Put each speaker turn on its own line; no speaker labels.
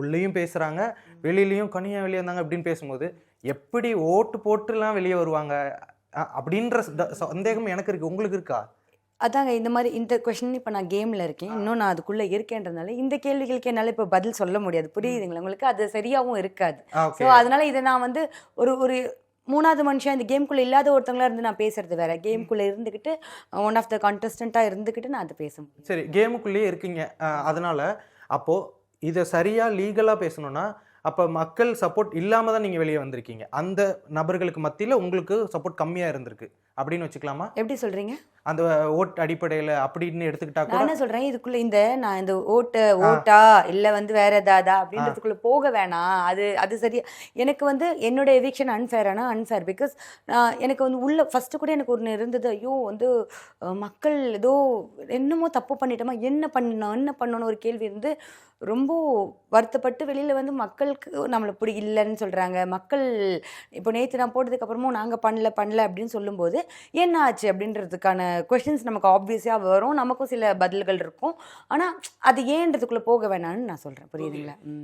உள்ளேயும் பேசுறாங்க வெளியிலயும் கனியா வெளியே வந்தாங்க அப்படின்னு பேசும்போது எப்படி ஓட்டு போட்டுலாம் வெளியே வருவாங்க? அப்படின்ற சந்தேகம் எனக்கு இருக்கு. உங்களுக்கு இருக்கா?
அதாங்க இந்த மாதிரி இந்த கொஷின் இப்போ நான் கேமில் இருக்கேன். இன்னும் நான் அதுக்குள்ளே இருக்கேன்றதுனால இந்த கேள்விகளுக்கு என்னால் இப்போ பதில் சொல்ல முடியாது. புரியுதுங்களா? உங்களுக்கு அது சரியாகவும் இருக்காது. ஸோ அதனால இதை நான் வந்து ஒரு ஒரு மூணாவது மனுஷன் இந்த கேம்குள்ளே இல்லாத ஒருத்தவங்களா இருந்து நான் பேசுறது வேற. கேம்குள்ளே இருந்துக்கிட்டு ஒன் ஆஃப் த கண்டஸ்டண்ட்டாக இருந்துக்கிட்டு நான் அதை பேச
சரி கேமுக்குள்ளேயே இருக்கீங்க. அதனால அப்போ இதை சரியாக லீகலாக பேசணும்னா அப்ப மக்கள் சப்போர்ட் இல்லாம தான் நீங்க வெளியே வந்திருக்கீங்க. அந்த நபர்களுக்கு மத்தியில உங்களுக்கு சப்போர்ட் கம்மியா இருந்திருக்கு. அப்படின்னு வச்சுக்கலாமா?
எப்படி சொல்கிறீங்க
அந்த ஓட் அடிப்படையில அப்படின்னு எடுத்துக்கிட்டா
நான் என்ன சொல்றேன்? இதுக்குள்ள இந்த நான் இந்த ஓட்டு ஓட்டா இல்ல வந்து வேற ஏதாதா அப்படின்றதுக்குள்ள போக வேணாம். அது அது சரியா எனக்கு வந்து என்னோட எவிக்ஷன் அன்ஃபேரானா அன்ஃபேர் பிகாஸ் எனக்கு வந்து உள்ள ஃபர்ஸ்ட் கூட எனக்கு ஒன்று இருந்தது. ஐயோ வந்து மக்கள் ஏதோ என்னமோ தப்பு பண்ணிட்டோமா? என்ன பண்ணணும்? என்ன பண்ணணும் ஒரு கேள்வி இருந்து ரொம்ப வருத்தப்பட்டு வெளியில வந்து மக்களுக்கு நம்மளை இப்படி இல்லைன்னு சொல்றாங்க. மக்கள் இப்போ நேற்று நான் போட்டதுக்கு அப்புறமும் நாங்க பண்ணல பண்ணல அப்படின்னு சொல்லும்போது என்ன ஆச்சு அப்படின்றதுக்கான கொஷின்ஸ் நமக்கு ஆப்வியஸாக வரும். நமக்கும் சில பதில்கள் இருக்கும். ஆனால் அது ஏன்றதுக்குள்ளே போக வேணாம்னு நான் சொல்கிறேன் புரியுதுங்களா?